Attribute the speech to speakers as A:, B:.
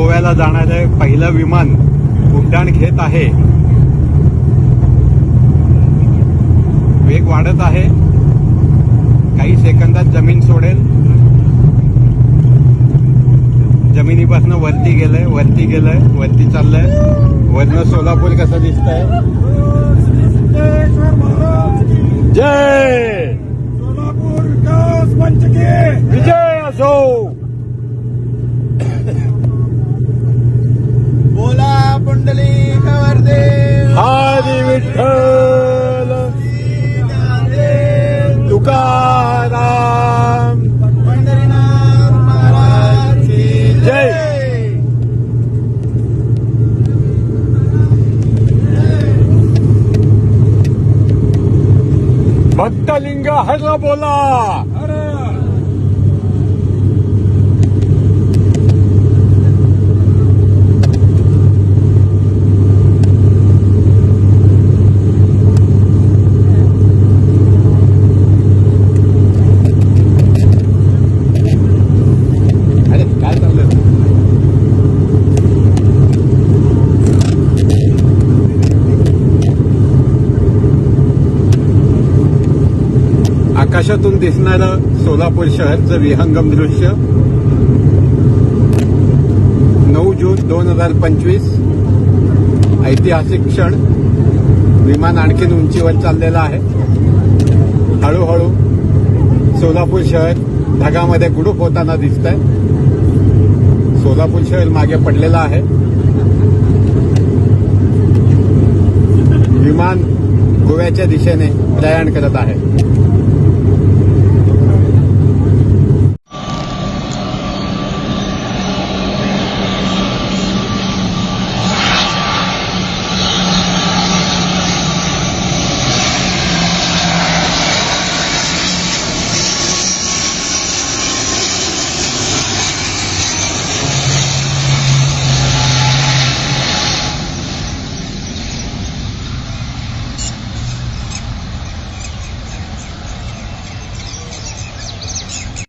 A: गोव्याला जाणारं पहिलं विमान उड्डाण घेत आहे. वेग वाढत आहे. काही सेकंदात जमीन सोडेल. जमिनीपासून वरती गेलंय वरती गेलंय वरती चाललंय. वरनं सोलापूर कसं
B: महाराज की
A: जय!
B: सोलापूर
A: विजय असो! विठ्ठल तुकाराम
B: पंढरीनाथ महाराज की
A: जय. भक्तलिंग हर बोला आकाशातून दिसणारं सोलापूर शहरचं विहंगम दृश्य. नऊ जून दोन हजार पंचवीस. ऐतिहासिक क्षण. विमान आणखीन उंचीवर चाललेलं आहे. हळूहळू सोलापूर शहर ढगामध्ये गुडूप होताना दिसतंय. सोलापूर शहर मागे पडलेलं आहे. विमान गोव्याच्या दिशेने प्रयाण करत आहे.